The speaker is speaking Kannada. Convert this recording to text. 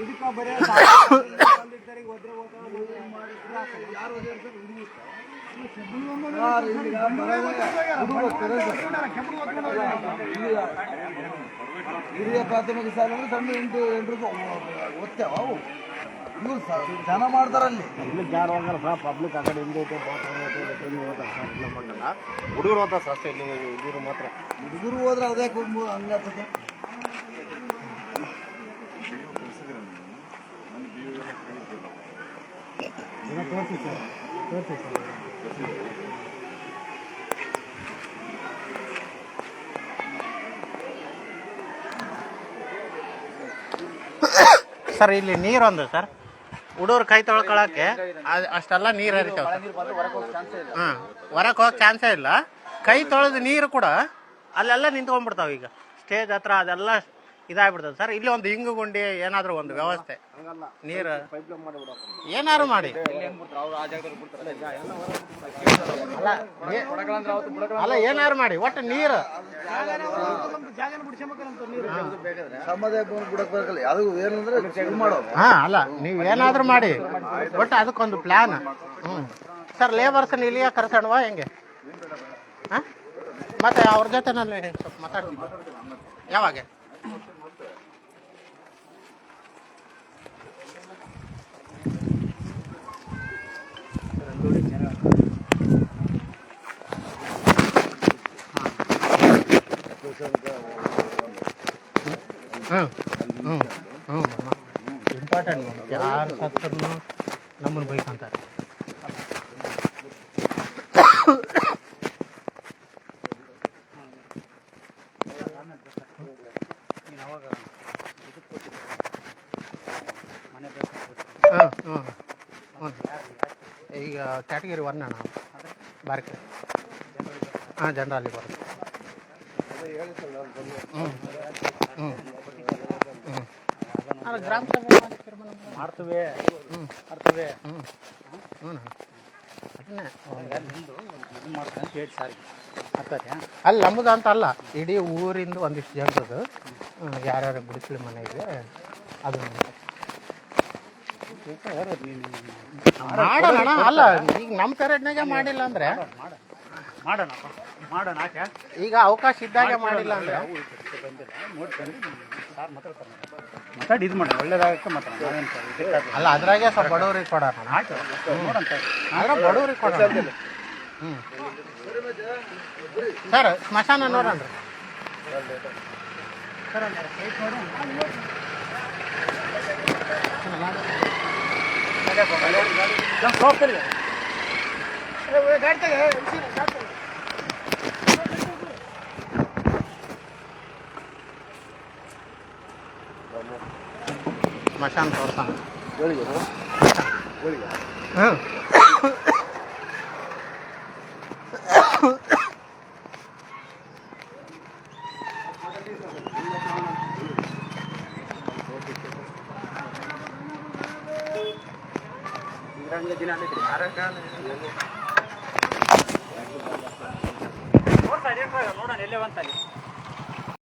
ಇದಕ್ಕ ಬರೀ ಯಾರು ಹಿರಿಯ ಪ್ರಾಥಮಿಕ ಶಾಲೆ ಅಂದ್ರೆ ಸಣ್ಣ ಎಂಟು ಎಂಟು ಓದ್ತೇವ ಸರ್ ಜನ ಮಾಡ್ತಾರಲ್ಲಿ. ಪಬ್ಲಿಕ್ ಯಾರು ಹೋಗಲ್ಲ ಸರ್ ಪಬ್ಲಿಕ್ ಆ ಕಡೆ ಹಿಂದೆ ಐತೆ ಮಾಡಲ್ಲ. ಹುಡುಗರು ಹೋದ ಸರ್ ಅಷ್ಟೇ ಇಲ್ಲಿ ಹುಡುಗರು ಮಾತ್ರ. ಹುಡುಗರು ಹೋದ್ರೆ ಅದೇ ಹಂಗಾಗ್ತದೆ ತೋರಿಸಿ ಸರ್ ತೋರಿಸಿ ಸರ್. ಸರ್ ಇಲ್ಲಿ ನೀರೊಂದು ಸರ್. ಹುಡುಗರು ಕೈ ತೊಳ್ಕೊಳಕ್ಕೆ ಅದ್- ಅಷ್ಟೆಲ್ಲ ನೀರು ಹರಿತಾವ ಹಾಂ ಹೊರಕ್ ಹೋಗಕ್ಕೆ ಚಾನ್ಸೇ ಇಲ್ಲ. ಕೈ ತೊಳೆದ ನೀರು ಕೂಡ ಅಲ್ಲೆಲ್ಲ ನಿಂತ್ಕೊಂಡ್ಬಿಡ್ತಾವ ಈಗ. ಸ್ಟೇಜ್ ಹತ್ರ ಅದೆಲ್ಲ ಇದಾಗ್ಬಿಡ್ತದೆ. ಸರ್ ಇಲ್ಲಿ ಒಂದು ಹಿಂಗು ಗುಂಡಿ ಏನಾದರೂ ಒಂದು ವ್ಯವಸ್ಥೆ. ನೀರು ಏನಾದ್ರು ಮಾಡಿ ಅಲ್ಲ. ಏನಾರು ಅಲ್ಲ ಏನಾದ್ರು ಮಾಡಿ ಒಟ್ಟು ನೀರು. ಸಮಾಧಾನ ಬಿಡಕ್ ಬೇಕಲ್ಲ ಅದು ಏನಂದ್ರೆ ಇದು ಮಾಡೋದು. ಹಾ ಅಲ್ಲ ನೀವು ಏನಾದ್ರೂ ಮಾಡಿ ಒಟ್ಟು ಅದಕ್ಕೊಂದು ಪ್ಲಾನ್ ಹ್ಮ್. ಸರ್ ಲೇಬರ್ಸ್ ಇಲ್ಲಿಯ ಕರ್ಸೋಣವಾ ಹೆಂಗೆ? ಹಾಂ? ಮತ್ತೆ ಅವ್ರ ಜೊತೆ ನಾನು ಸ್ವಲ್ಪ ಮಾತಾಡ್ತೀನಿ. ಯಾವಾಗ? ಹ್ಞೂ ಇಂಪಾರ್ಟೆಂಟ್ ಯಾರು ಸತ್ತರೂ ನಮ್ಮನ್ನು ಬೈಕಂತಾರೆ ಈಗ ಕ್ಯಾಟಗರಿ ಒನ್ ಅಣ್ಣ ಬಾರ್ಕೆ ಹಾಂ ಜನರಲ್ಲಿ ಬರುತ್ತೆ ಹ್ಞೂ ಹ್ಞೂ ಗ್ರಾಮ ಸಭೆ. ಮಾಡ್ತೀವಿ ಹ್ಞೂ ಮಾಡ್ತೀವಿ. ಹ್ಞೂ ಹ್ಞೂ ಅದನ್ನೇ ಇದು ಮಾಡ್ಕೊಂಡು ಹೇಳಿ ಸರ್ ಆಗ್ತದೆ ಅಲ್ಲಿ ನಮ್ಮದು ಅಂತ ಅಲ್ಲ. ಇಡೀ ಊರಿಂದ ಒಂದಿಷ್ಟು ಜನರದು ಯಾರ್ಯಾರು ಬಿಡಿಸ್ಲಿ ಮನೆ ಇದೆ ಅದು ಮಾಡೋಣ ಅಲ್ಲ ಈಗ ನಮ್ಮ ಪೇರೆಡ್ನಾಗೆ ಮಾಡಿಲ್ಲ ಅಂದ್ರೆ? ಮಾಡ ಮಾಡೋಣ ಈಗ ಅವಕಾಶ ಇದ್ದಾಗೆ ಮಾಡಿಲ್ಲ ಅಂದ್ರೆ? ಬಂದಿಲ್ಲ ನೋಡ್ಕೊಂಡು ಸಾರ್ ಮಾತಾಡ್ತಾರೆ ಮಾತಾಡಿ ಇದು ಮಾಡ ಒಳ್ಳೇದಾಗಕ್ಕೆ ಮಾತಾಡೋಣ ನಾವೇನು ಸರ್ ಇದಕ್ಕಾಗಿ ಅಲ್ಲ ಅದ್ರಾಗೆ ಸ್ವಲ್ಪ ಬಡವ್ರಿಗೆ ಕೊಡೋಣ. ಆಯ್ತು ನೋಡಂತ ಆದ್ರೆ ಬಡವ್ರಿಗೆ ಕೊಡೋಣ. ಹ್ಞೂ ಸರ್. ಸ್ಮಶಾನ ನೋಡೋಣ ಸರ್ ಗಾಡಿ ತೆಗೆ ಸ್ಮಶಾನ ತೋರ್ಸಾನ ನೋಡ್ತಾ ಹ್ಞೂ ನೋಡೋಣ ಎಲ್ಲೇ ಒಂದ್ಸಲಿ